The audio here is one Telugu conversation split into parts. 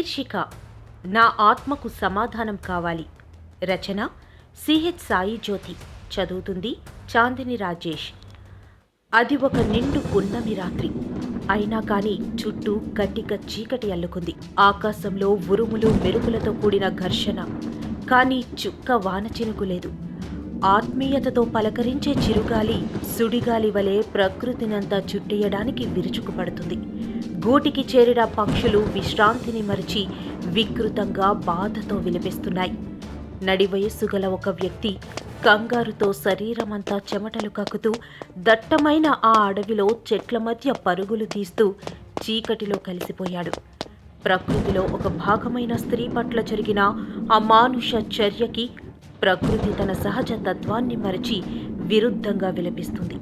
శీర్షిక నా ఆత్మకు సమాధానం కావాలి. రచన సిహెచ్ సాయి జ్యోతి. చదువుతుంది చాందిని రాజేష్. అది ఒక నిండు పున్నమి రాత్రి. అయినా కానీ చుట్టూ గట్టిగా చీకటి అల్లుకుంది. ఆకాశంలో ఉరుములు మెరుపులతో కూడిన ఘర్షణ. కానీ చుక్క వాన చినుకు లేదు. ఆత్మీయతతో పలకరించే చిరుగాలి సుడిగాలి వలె ప్రకృతినంతా చుట్టేయడానికి విరుచుకుపడుతుంది. గూటికి చేరిన పక్షులు విశ్రాంతిని మరిచి వికృతంగా బాధతో విలపిస్తున్నాయి. నడి వయస్సు గల ఒక వ్యక్తి కంగారుతో శరీరమంతా చెమటలు కక్కుతూ దట్టమైన ఆ అడవిలో చెట్ల మధ్య పరుగులు తీస్తూ చీకటిలో కలిసిపోయాడు. ప్రకృతిలో ఒక భాగమైన స్త్రీ పట్ల జరిగిన అమానుష చర్యకి ప్రకృతి తన సహజ తత్వాన్ని మరచి విరుద్ధంగా విలపిస్తుంది.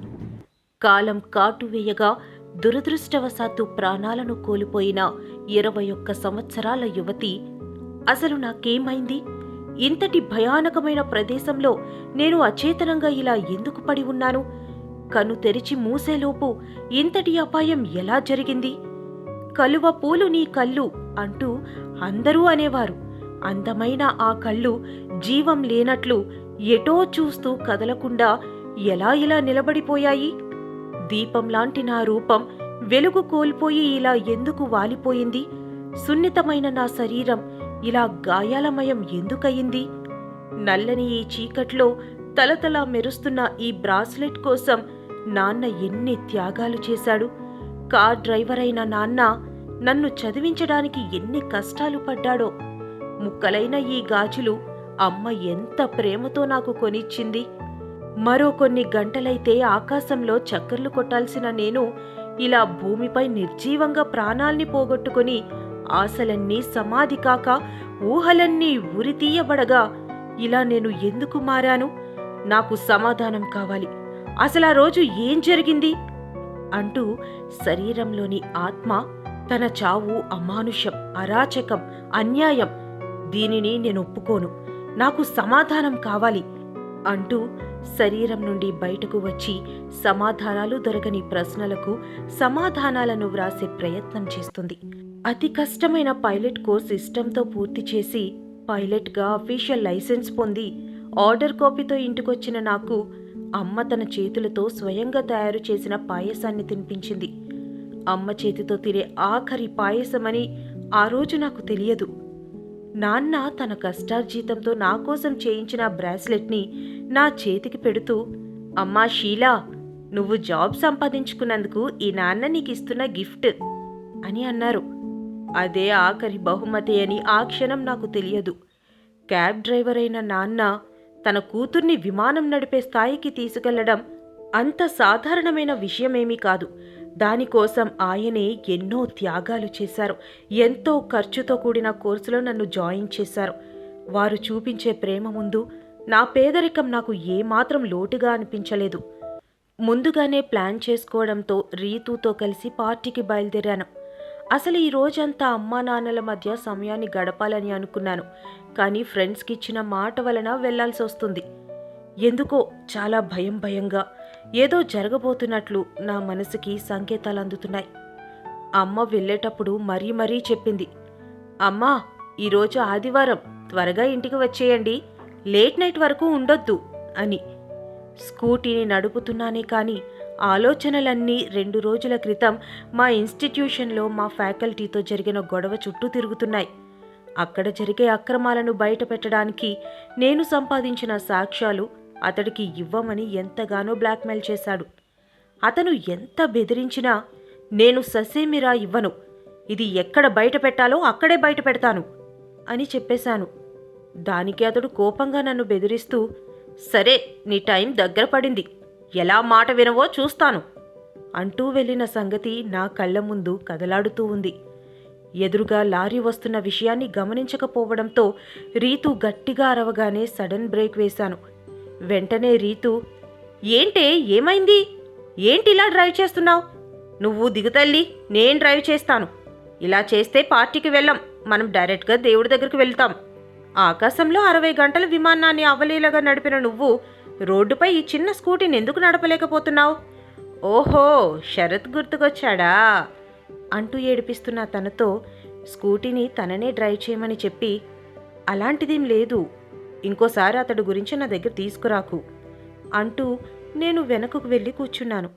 కాలం కాటు వేయగా దురదృష్టవశాత్తు ప్రాణాలను కోల్పోయిన ఇరవై ఒక్క సంవత్సరాల యువతి అసలు నాకేమైంది? ఇంతటి భయానకమైన ప్రదేశంలో నేను అచేతనంగా ఇలా ఎందుకు పడి ఉన్నాను? కను తెరిచి మూసేలోపు ఇంతటి అపాయం ఎలా జరిగింది? కలువ పూలు నీ కళ్ళు అంటూ అందరూ అనేవారు. అందమైన ఆ కళ్ళు జీవం లేనట్లు ఎటో చూస్తూ కదలకుండా ఎలా ఇలా నిలబడిపోయాయి? దీపంలాంటి నా రూపం వెలుగు కోల్పోయి ఇలా ఎందుకు వాలిపోయింది? సున్నితమైన నా శరీరం ఇలా గాయాలమయం ఎందుకయింది నల్లని ఈ చీకట్లో తలతలా మెరుస్తున్న ఈ బ్రాస్లెట్ కోసం నాన్న ఎన్ని త్యాగాలు చేశాడు? కార్ డ్రైవర్ అయిన నాన్న నన్ను చదివించడానికి ఎన్ని కష్టాలు పడ్డాడో? ముక్కలైన ఈ గాజులు అమ్మ ఎంత ప్రేమతో నాకు కొనిచ్చింది? మరో కొన్ని గంటలైతే ఆకాశంలో చక్కర్లు కొట్టాల్సిన నేను ఇలా భూమిపై నిర్జీవంగా ప్రాణాల్ని పోగొట్టుకుని ఆశలన్నీ సమాధి కాక ఊహలన్నీ ఉరితీయబడగా ఇలా నేను ఎందుకు మారాను? నాకు సమాధానం కావాలి. అసలు ఆ రోజు ఏం జరిగింది? అంటూ శరీరంలోని ఆత్మ తన చావు అమానుషం అరాచకం అన్యాయం దీనిని నేను ఒప్పుకోను. నాకు సమాధానం కావాలి. అంటూ శరీరం నుండి బయటకు వచ్చి సమాధానాలు దొరకని ప్రశ్నలకు సమాధానాలను వ్రాసే ప్రయత్నం చేస్తుంది. అతి కష్టమైన పైలట్ కోర్స్ ఇష్టంతో పూర్తి చేసి పైలట్గా అఫీషియల్ లైసెన్స్ పొంది ఆర్డర్ కాపీతో ఇంటికొచ్చిన నాకు అమ్మ తన చేతులతో స్వయంగా తయారు చేసిన పాయసాన్ని తినిపించింది. అమ్మ చేతితో తినే ఆఖరి పాయసమని ఆ రోజు నాకు తెలియదు. నాన్న తన కష్టార్జీతంతో నా కోసం చేయించిన బ్రాస్లెట్ని నా చేతికి పెడుతూ అమ్మా షీలా నువ్వు జాబ్ సంపాదించుకున్నందుకు ఈ నాన్న నీకు ఇస్తున్న గిఫ్ట్ అని అన్నారు. అదే ఆఖరి బహుమతి అని ఆ క్షణం నాకు తెలియదు. క్యాబ్ డ్రైవర్ అయిన నాన్న తన కూతుర్ని విమానం నడిపే స్థాయికి తీసుకెళ్ళడం అంత సాధారణమైన విషయమేమీ కాదు. దానికోసం ఆయనే ఎన్నో త్యాగాలు చేశారు. ఎంతో ఖర్చుతో కూడిన కోర్సులో నన్ను జాయిన్ చేశారు. వారు చూపించే ప్రేమ ముందు నా పేదరికం నాకు ఏమాత్రం లోటుగా అనిపించలేదు. ముందుగానే ప్లాన్ చేసుకోవడంతో రీతుతో కలిసి పార్టీకి బయలుదేరాను. అసలు ఈ రోజంతా అమ్మా నాన్నల మధ్య సమయాన్ని గడపాలని అనుకున్నాను. కానీ ఫ్రెండ్స్కి ఇచ్చిన మాట వలన వెళ్ళాల్సి వస్తుంది. ఎందుకో చాలా భయం భయంగా ఏదో జరగబోతున్నట్లు నా మనసుకి సంకేతాలు అందుతున్నాయి. అమ్మ వెళ్ళేటప్పుడు మరీ మరీ చెప్పింది. అమ్మా ఈరోజు ఆదివారం త్వరగా ఇంటికి వచ్చేయండి. లేట్ నైట్ వరకు ఉండొద్దు అని. స్కూటీని నడుపుతున్నానే కానీ ఆలోచనలన్నీ రెండు రోజుల క్రితం మా ఇన్స్టిట్యూషన్లో మా ఫ్యాకల్టీతో జరిగిన గొడవ చుట్టూ తిరుగుతున్నాయి. అక్కడ జరిగే అక్రమాలను బయటపెట్టడానికి నేను సంపాదించిన సాక్ష్యాలు అతడికి ఇవ్వమని ఎంతగానో బ్లాక్మెయిల్ చేశాడు. అతను ఎంత బెదిరించినా నేను ససేమిరా ఇవ్వను. ఇది ఎక్కడ బయట పెట్టాలో అక్కడే బయట పెడతాను అని చెప్పేశాను. దానికి అతడు కోపంగా నన్ను బెదిరిస్తూ సరే నీ టైం దగ్గర పడింది. ఎలా మాట వినవో చూస్తాను అంటూ వెళ్ళిన సంగతి నా కళ్ళ ముందు కదలాడుతూ ఉంది. ఎదురుగా లారీ వస్తున్న విషయాన్ని గమనించకపోవడంతో రీతు గట్టిగా అరవగానే సడన్ బ్రేక్ వేశాను. వెంటనే రీతు ఏంటే ఏమైంది? ఏంటి ఇలా డ్రైవ్ చేస్తున్నావు? నువ్వు దిగుతల్లి నేను డ్రైవ్ చేస్తాను. ఇలా చేస్తే పార్టీకి వెళ్ళం. మనం డైరెక్ట్గా దేవుడి దగ్గరికి వెళ్తాం. ఆకాశంలో అరవై గంటల విమానాన్ని అవలీలగా నడిపిన నువ్వు రోడ్డుపై ఈ చిన్న స్కూటీని ఎందుకు నడపలేకపోతున్నావు? ఓహో శరత్ గుర్తుకొచ్చాడా? అంటూ ఏడిపిస్తున్న తనతో స్కూటీని తననే డ్రైవ్ చేయమని చెప్పి అలాంటిదేం లేదు. ఇంకోసారి అతడు గురించి నా దగ్గర తీసుకురాకు అంటూ నేను వెనకకు వెళ్ళి కూర్చున్నాను.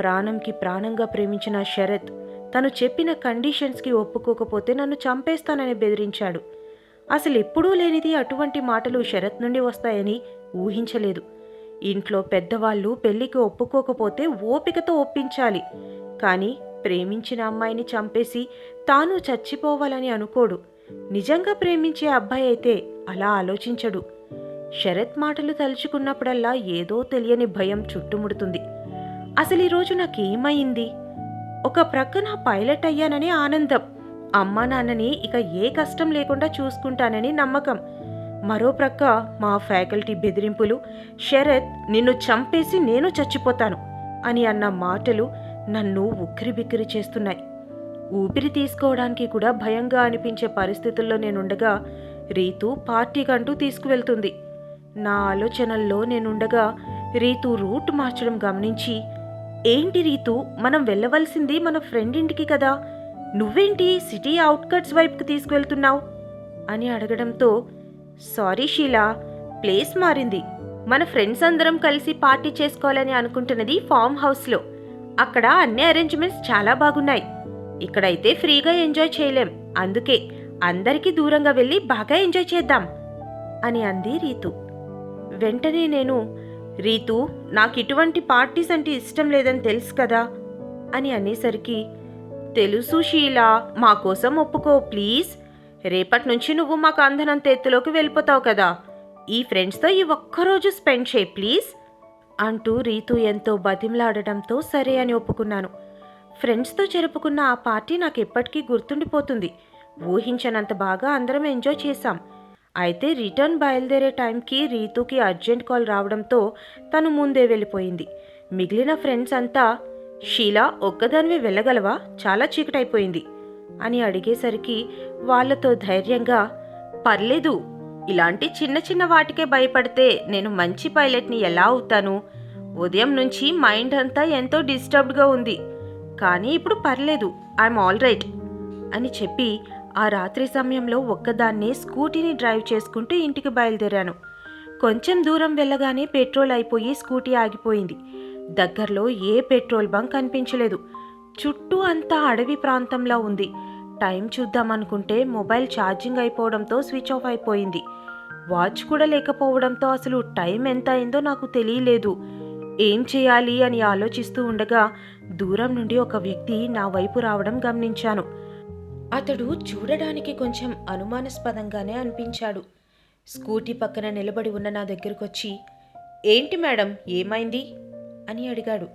ప్రాణంకి ప్రాణంగా ప్రేమించిన శరత్ తను చెప్పిన కండిషన్స్కి ఒప్పుకోకపోతే నన్ను చంపేస్తానని బెదిరించాడు. అసలు ఎప్పుడూ లేనిది అటువంటి మాటలు శరత్ నుండి వస్తాయని ఊహించలేదు. ఇంట్లో పెద్దవాళ్ళు పెళ్ళికి ఒప్పుకోకపోతే ఓపికతో ఒప్పించాలి. కానీ ప్రేమించిన అమ్మాయిని చంపేసి తాను చచ్చిపోవాలని అనుకోడు. నిజంగా ప్రేమించే అబ్బాయి అయితే అలా ఆలోచించడు. శరత్ మాటలు తలుచుకున్నప్పుడల్లా ఏదో తెలియని భయం చుట్టుముడుతుంది. అసలు ఈరోజు నాకేమైంది? ఒక ప్రక్కన పైలట్ అయ్యాననే ఆనందం. అమ్మా నాన్నని ఇక ఏ కష్టం లేకుండా చూసుకుంటానని నమ్మకం. మరో ప్రక్క మా ఫ్యాకల్టీ బెదిరింపులు శరత్ నిన్ను చంపేసి నేను చచ్చిపోతాను అని అన్న మాటలు నన్ను ఉక్కిరిబిక్కిరి చేస్తున్నాయి. ఊపిరి తీసుకోవడానికి కూడా భయంగా అనిపించే పరిస్థితుల్లో నేనుండగా రీతు పార్టీకంటూ తీసుకువెళ్తుంది. నా ఆలోచనల్లో నేనుండగా రీతు రూట్ మార్చడం గమనించి ఏంటి రీతు మనం వెళ్ళవలసింది మన ఫ్రెండ్ ఇంటికి కదా? నువ్వేంటి సిటీ అవుట్కట్స్ వైపుకి తీసుకువెళ్తున్నావు అని అడగడంతో సారీ షీలా ప్లేస్ మారింది. మన ఫ్రెండ్స్ అందరం కలిసి పార్టీ చేసుకోవాలని అనుకుంటున్నది ఫామ్ హౌస్లో. అక్కడ అన్ని అరేంజ్మెంట్స్ చాలా బాగున్నాయి. ఇక్కడైతే ఫ్రీగా ఎంజాయ్ చేయలేం. అందుకే అందరికీ దూరంగా వెళ్ళి బాగా ఎంజాయ్ చేద్దాం. అని అంది రీతు. వెంటనే నేను రీతు నాకు ఇటువంటి పార్టీస్ అంటే ఇష్టం లేదని తెలుసు కదా? అని అనేసరికి తెలుసు షీలా. మా కోసం ఒప్పుకో ప్లీజ్. రేపటి నుంచి నువ్వు మాకు అందనంత ఎత్తులోకి వెళ్ళిపోతావు కదా. ఈ ఫ్రెండ్స్తో ఈ ఒక్కరోజు స్పెండ్ చేయి ప్లీజ్. అంటూ రీతు ఎంతో బతిమలాడటంతో సరే అని ఒప్పుకున్నాను. ఫ్రెండ్స్తో జరుపుకున్న ఆ పార్టీ నాకు ఎప్పటికీ గుర్తుండిపోతుంది. ఊహించనంత బాగా అందరం ఎంజాయ్ చేశాం. అయితే రిటర్న్ బయలుదేరే టైంకి రీతుకి అర్జెంట్ కాల్ రావడంతో తను ముందే వెళ్ళిపోయింది. మిగిలిన ఫ్రెండ్స్ అంతా షీలా ఒక్కదానివే వెళ్ళగలవా? చాలా చీకటైపోయింది అని అడిగేసరికి వాళ్ళతో ధైర్యంగా పర్లేదు ఇలాంటి చిన్న చిన్న వాటికే భయపడితే నేను మంచి పైలట్ని ఎలా అవుతాను? ఉదయం నుంచి మైండ్ అంతా ఎంతో డిస్టర్బ్డ్గా ఉంది. కానీ ఇప్పుడు పర్లేదు ఐఎమ్ ఆల్ రైట్ అని చెప్పి ఆ రాత్రి సమయంలో ఒక్కదాన్నే స్కూటీని డ్రైవ్ చేసుకుంటూ ఇంటికి బయలుదేరాను. కొంచెం దూరం వెళ్ళగానే పెట్రోల్ అయిపోయి స్కూటీ ఆగిపోయింది. దగ్గరలో ఏ పెట్రోల్ బంక్ కనిపించలేదు చుట్టూ అంతా అడవి ప్రాంతంలో ఉంది. టైం చూద్దామనుకుంటే మొబైల్ ఛార్జింగ్ అయిపోవడంతో స్విచ్ ఆఫ్ అయిపోయింది. వాచ్ కూడా లేకపోవడంతో అసలు టైం ఎంత అయిందో నాకు తెలియలేదు. ఏం చేయాలి అని ఆలోచిస్తూ ఉండగా దూరం నుండి ఒక వ్యక్తి నా వైపు రావడం గమనించాను. అతడు చూడడానికి కొంచెం అనుమానాస్పదంగానే అనిపించాడు. స్కూటీ పక్కన నిలబడి ఉన్న నా దగ్గరకొచ్చి ఏంటి మేడం ఏమైంది? అని అడిగాడు.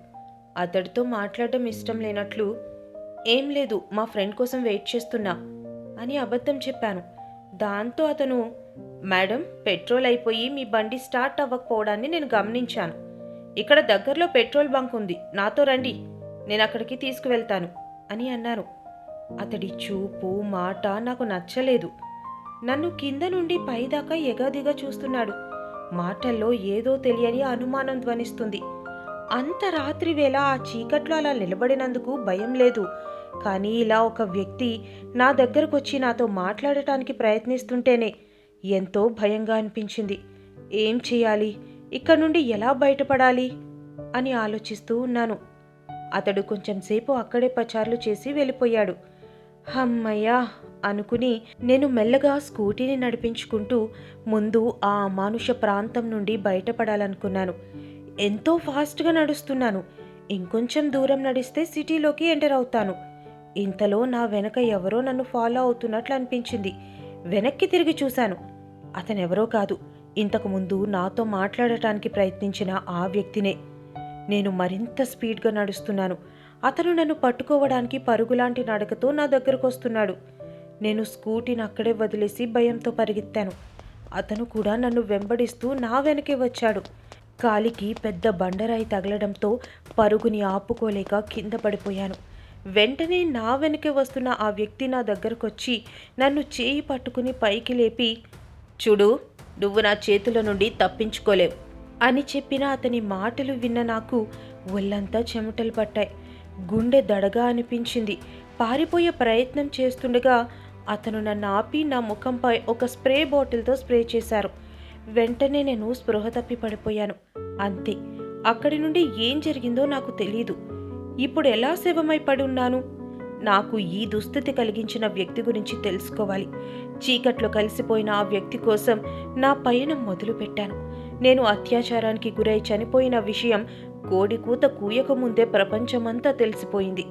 అతడితో మాట్లాడటం ఇష్టం లేనట్లు ఏం లేదు మా ఫ్రెండ్ కోసం వెయిట్ చేస్తున్నా అని అబద్ధం చెప్పాను. దాంతో అతను మేడం పెట్రోల్ అయిపోయి మీ బండి స్టార్ట్ అవ్వకపోవడాన్ని నేను గమనించాను. ఇక్కడ దగ్గరలో పెట్రోల్ బంక్ ఉంది నాతో రండి నేను అక్కడికి తీసుకువెళ్తాను అని అన్నాను అతడి చూపు మాట నాకు నచ్చలేదు. నన్ను కింద నుండి పైదాకా ఎగాదిగా చూస్తున్నాడు. మాటల్లో ఏదో తెలియని అనుమానం ధ్వనిస్తుంది. అంత రాత్రి వేళ ఆ చీకట్లో అలా నిలబడినందుకు భయం లేదు. కానీ ఇలా ఒక వ్యక్తి నా దగ్గరకొచ్చి నాతో మాట్లాడటానికి ప్రయత్నిస్తుంటేనే ఎంతో భయంగా అనిపించింది. ఏం చేయాలి? ఇక్కడ నుండి ఎలా బయటపడాలి? అని ఆలోచిస్తూ ఉన్నాను. అతడు కొంచెం సేపు అక్కడే పచార్లు చేసి వెళ్ళిపోయాడు. హమ్మయ్యా అనుకుని నేను మెల్లగా స్కూటీని నడిపించుకుంటూ ముందు ఆ అమానుష ప్రాంతం నుండి బయటపడాలనుకున్నాను. ఎంతో ఫాస్ట్గా నడుస్తున్నాను. ఇంకొంచెం దూరం నడిస్తే సిటీలోకి ఎంటర్ అవుతాను. ఇంతలో నా వెనక ఎవరో నన్ను ఫాలో అవుతున్నట్లు అనిపించింది. వెనక్కి తిరిగి చూశాను. అతనెవరో కాదు. ఇంతకుముందు నాతో మాట్లాడటానికి ప్రయత్నించిన ఆ వ్యక్తినే. నేను మరింత స్పీడ్గా నడుస్తున్నాను. అతను నన్ను పట్టుకోవడానికి పరుగులాంటి నడకతో నా దగ్గరకు వస్తున్నాడు. నేను స్కూటీని అక్కడే వదిలేసి భయంతో పరిగెత్తాను. అతను కూడా నన్ను వెంబడిస్తూ నా వెనకే వచ్చాడు. కాలికి పెద్ద బండరాయి తగలడంతో పరుగుని ఆపుకోలేక కింద పడిపోయాను. వెంటనే నా వెనకే వస్తున్న ఆ వ్యక్తి నా దగ్గరకొచ్చి నన్ను చేయి పట్టుకుని పైకి లేపి చూడు నువ్వు నా చేతుల నుండి తప్పించుకోలేవు అని చెప్పిన అతని మాటలు విన్న నాకు ఒళ్ళంతా చెమటలు పట్టాయి. గుండె దడగా అనిపించింది. పారిపోయే ప్రయత్నం చేస్తుండగా అతను నన్ను ఆపి నా ముఖంపై ఒక స్ప్రే బాటిల్తో స్ప్రే చేశారు. వెంటనే నేను స్పృహ తప్పి పడిపోయాను. అంతే. అక్కడి నుండి ఏం జరిగిందో నాకు తెలియదు ఇప్పుడు ఎలా శవమై పడి ఉన్నాను నాకు ఈ దుస్థితి కలిగించిన వ్యక్తి గురించి తెలుసుకోవాలి. చీకట్లో కలిసిపోయిన ఆ వ్యక్తి కోసం నా పయనం మొదలుపెట్టాను. నేను అత్యాచారానికి గురై చనిపోయిన విషయం కోడికూత కూయకముందే ప్రపంచమంతా తెలిసిపోయింది.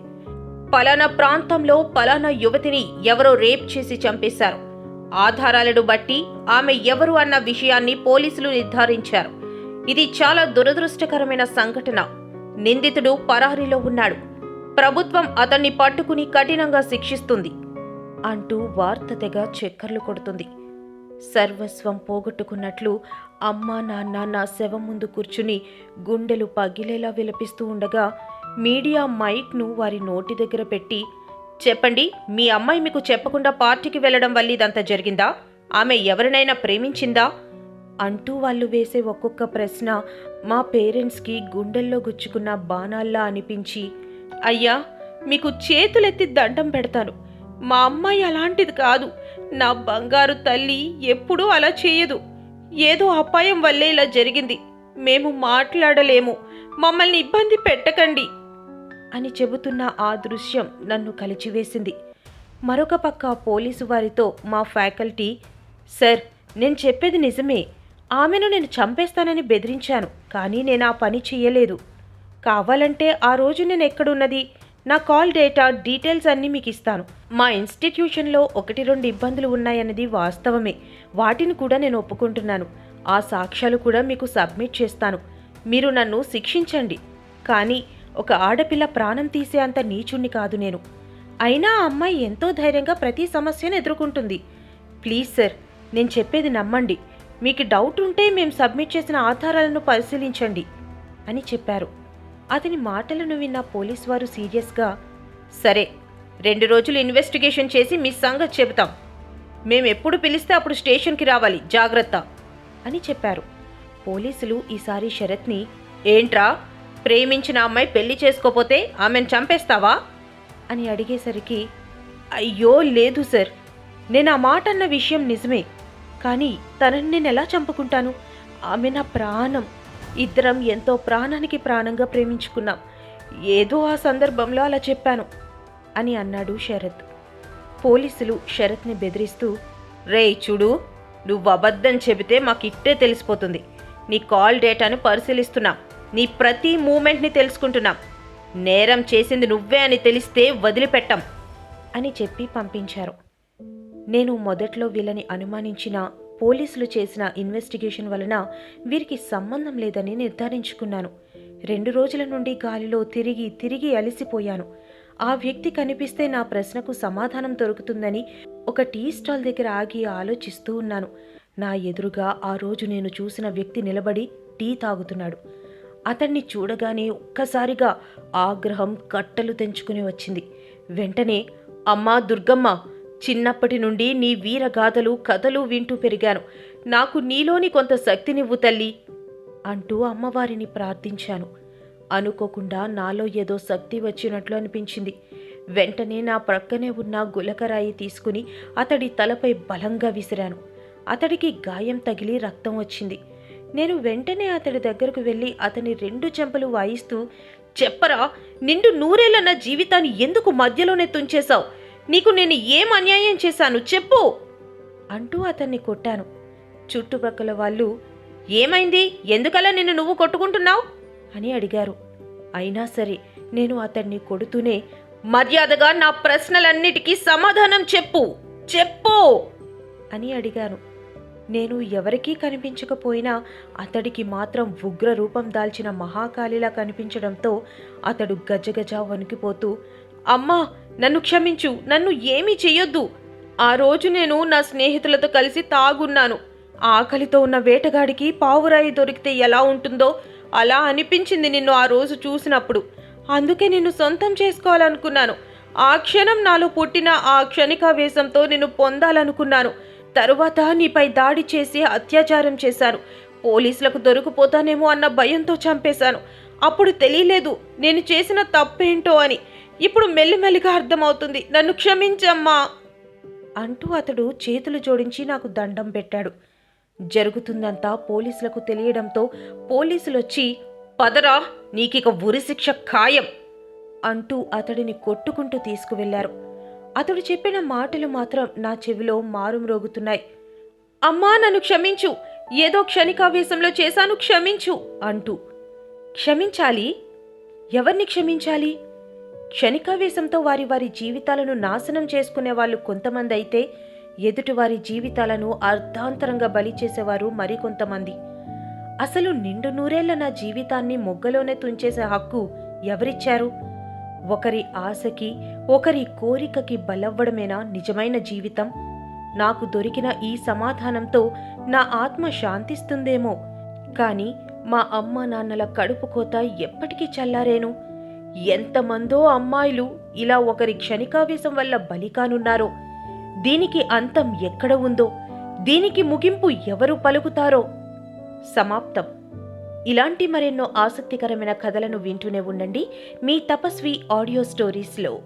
పలానా ప్రాంతంలో పలానా యువతిని ఎవరో రేప్ చేసి చంపేశారు. ఆధారాలను బట్టి ఆమె ఎవరు అన్న విషయాన్ని పోలీసులు నిర్ధారించారు. ఇది చాలా దురదృష్టకరమైన సంఘటన. నిందితుడు పరారీలో ఉన్నాడు. ప్రభుత్వం అతన్ని పట్టుకుని కఠినంగా శిక్షిస్తుంది అంటూ వార్త తెగ చక్కర్లు కొడుతుంది. సర్వస్వం పోగొట్టుకున్నట్లు అమ్మా నాన్న నా శవం ముందు కూర్చుని గుండెలు పగిలేలా విలపిస్తూ ఉండగా మీడియా మైక్ను వారి నోటి దగ్గర పెట్టి చెప్పండి మీ అమ్మాయి మీకు చెప్పకుండా పార్టీకి వెళ్ళడం వల్ల ఇదంతా జరిగిందా? ఆమె ఎవరినైనా ప్రేమించిందా? అంటూ వాళ్ళు వేసే ఒక్కొక్క ప్రశ్న మా పేరెంట్స్కి గుండెల్లో గుచ్చుకున్న బాణాల్లా అనిపించి అయ్యా మీకు చేతులెత్తి దండం పెడతాను. మా అమ్మాయి అలాంటిది కాదు. నా బంగారు తల్లి ఎప్పుడూ అలా చేయదు. ఏదో అపాయం వల్లే ఇలా జరిగింది. మేము మాట్లాడలేము. మమ్మల్ని ఇబ్బంది పెట్టకండి. అని చెబుతున్న ఆ దృశ్యం నన్ను కలిచివేసింది. మరొక పక్క పోలీసు వారితో మా ఫ్యాకల్టీ సార్ నేను చెప్పేది నిజమే. ఆమెను నేను చంపేస్తానని బెదిరించాను కానీ నేను ఆ పని చెయ్యలేదు. కావాలంటే ఆ రోజు నేను ఎక్కడున్నది? నా కాల్ డేటా డీటెయిల్స్ అన్నీ మీకు ఇస్తాను మా ఇన్స్టిట్యూషన్లో ఒకటి రెండు ఇబ్బందులు ఉన్నాయన్నది వాస్తవమే. వాటిని కూడా నేను ఒప్పుకుంటున్నాను. ఆ సాక్ష్యాలు కూడా మీకు సబ్మిట్ చేస్తాను. మీరు నన్ను శిక్షించండి. కానీ ఒక ఆడపిల్ల ప్రాణం తీసే అంత నీచుణ్ణి కాదు నేను. అయినా ఆ అమ్మాయి ఎంతో ధైర్యంగా ప్రతి సమస్యను ఎదుర్కొంటుంది. ప్లీజ్ సార్ నేను చెప్పేది నమ్మండి. మీకు డౌట్ ఉంటే మేము సబ్మిట్ చేసిన ఆధారాలను పరిశీలించండి అని చెప్పారు. అతని మాటలను విన్న పోలీస్ వారు సీరియస్గా సరే రెండు రోజులు ఇన్వెస్టిగేషన్ చేసి మీ సంగతి చెబుతాం. మేము ఎప్పుడు పిలిస్తే అప్పుడు స్టేషన్కి రావాలి జాగ్రత్త అని చెప్పారు. పోలీసులు ఈసారి శరత్ని ఏంట్రా? ప్రేమించిన అమ్మాయి పెళ్ళి చేసుకోపోతే ఆమెను చంపేస్తావా? అని అడిగేసరికి అయ్యో లేదు సార్. నేను ఆ మాట అన్న విషయం నిజమే. కానీ తనని నేను ఎలా చంపుకుంటాను? ఆమె నా ప్రాణం. ఇద్దరం ఎంతో ప్రాణానికి ప్రాణంగా ప్రేమించుకున్నాం. ఏదో ఆ సందర్భంలో అలా చెప్పాను అని అన్నాడు శరత్. పోలీసులు శరత్ని బెదిరిస్తూ రేయ్ చూడు నువ్వు అబద్ధం చెబితే మాకు ఇట్టే తెలిసిపోతుంది. నీ కాల్ డేటాను పరిశీలిస్తున్నాం. నీ ప్రతి మూమెంట్ని తెలుసుకుంటున్నాం. నేరం చేసింది నువ్వే అని తెలిస్తే వదిలిపెట్టం అని చెప్పి పంపించారు. నేను మొదట్లో వీళ్ళని అనుమానించిన పోలీసులు చేసిన ఇన్వెస్టిగేషన్ వలన వీరికి సంబంధం లేదని నిర్ధారించుకున్నాను. రెండు రోజుల నుండి గాలిలో తిరిగి తిరిగి అలసిపోయాను. ఆ వ్యక్తి కనిపిస్తే నా ప్రశ్నకు సమాధానం దొరుకుతుందని ఒక టీ స్టాల్ దగ్గర ఆగి ఆలోచిస్తూ ఉన్నాను. నా ఎదురుగా ఆ రోజు నేను చూసిన వ్యక్తి నిలబడి టీ తాగుతున్నాడు. అతన్ని చూడగానే ఒక్కసారిగా ఆగ్రహం కట్టలు తెంచుకుని వచ్చింది. వెంటనే అమ్మా దుర్గమ్మ చిన్నప్పటి నుండి నీ వీరగాథలు కథలు వింటూ పెరిగాను. నాకు నీలోని కొంత శక్తినివ్వు తల్లి అంటూ అమ్మవారిని ప్రార్థించాను. అనుకోకుండా నాలో ఏదో శక్తి వచ్చినట్లు అనిపించింది. వెంటనే నా ప్రక్కనే ఉన్న గులకరాయి తీసుకుని అతడి తలపై బలంగా విసిరాను. అతడికి గాయం తగిలి రక్తం వచ్చింది. నేను వెంటనే అతడి దగ్గరకు వెళ్ళి అతని రెండు చెంపలు వాయిస్తూ చెప్పరా నిండు నూరేళ్ళ నా జీవితాన్ని ఎందుకు మధ్యలోనే తుంచేశావు? నీకు నేను ఏం అన్యాయం చేశాను? చెప్పు! అంటూ అతన్ని కొట్టాను. చుట్టుపక్కల వాళ్ళు ఏమైంది? ఎందుకలా నిన్ను నువ్వు కొట్టుకుంటున్నావు? అని అడిగారు. అయినా సరే నేను అతన్ని కొడుతూనే మర్యాదగా నా ప్రశ్నలన్నిటికీ సమాధానం చెప్పు చెప్పు! అని అడిగాను. నేను ఎవరికీ కనిపించకపోయినా అతడికి మాత్రం ఉగ్ర రూపం దాల్చిన మహాకాళిలా కనిపించడంతో అతడు గజగజ వణికిపోతూ అమ్మా నన్ను క్షమించు నన్ను ఏమీ చెయ్యొద్దు. ఆ రోజు నేను నా స్నేహితులతో కలిసి తాగున్నాను. ఆకలితో ఉన్న వేటగాడికి పావురాయి దొరికితే ఎలా ఉంటుందో అలా అనిపించింది నిన్ను ఆ రోజు చూసినప్పుడు. అందుకే నిన్ను సొంతం చేసుకోవాలనుకున్నాను. ఆ క్షణం నాలో పుట్టిన ఆ క్షణికావేశంతో నిన్ను పొందాలనుకున్నాను. తరువాత నీపై దాడి చేసి అత్యాచారం చేశాను. పోలీసులకు దొరికిపోతానేమో అన్న భయంతో చంపేశాను. అప్పుడు తెలియలేదు నేను చేసిన తప్పేంటో అని. ఇప్పుడు మెల్లిమెల్లిగా అర్థమవుతుంది. నన్ను క్షమించమ్మా. అంటూ అతడు చేతులు జోడించి నాకు దండం పెట్టాడు. జరుగుతుందంతా పోలీసులకు తెలియడంతో పోలీసులు వచ్చి పదరా నీకిక ఉరిశిక్ష ఖాయం అంటూ అతడిని కొట్టుకుంటూ తీసుకువెళ్ళారు. అతడు చెప్పిన మాటలు మాత్రం నా చెవిలో మారుమ్రోగుతున్నాయి. అమ్మా నన్ను క్షమించు. ఏదో క్షణికావేశంలో చేశాను క్షమించు అంటూ. క్షమించాలి? ఎవరిని క్షమించాలి? క్షణికావేశంతో వారి వారి జీవితాలను నాశనం చేసుకునే వాళ్ళు కొంతమంది అయితే ఎదుటివారి జీవితాలను అర్ధాంతరంగా బలి చేసేవారు మరికొంతమంది. అసలు నిండు నూరేళ్ళ నా జీవితాన్ని మొగ్గలోనే తుంచేసే హక్కు ఎవరిచ్చారు? ఒకరి ఆశకి ఒకరి కోరికకి బలవ్వడమేనా నిజమైన జీవితం? నాకు దొరికిన ఈ సమాధానంతో నా ఆత్మ శాంతిస్తుందేమో? కానీ మా అమ్మ నాన్నల కడుపు కోత ఎప్పటికీ చల్లారేను? ఎంతమందో అమ్మాయిలు ఇలా ఒకరి క్షణికావేశం వల్ల బలికానున్నారో దీనికి అంతం ఎక్కడ ఉందో? దీనికి ముగింపు ఎవరు పలుకుతారో? సమాప్తం. ఇలాంటి మరెన్నో ఆసక్తికరమైన కథలను వింటూనే ఉండండి మీ తపస్వి ఆడియో స్టోరీస్లో.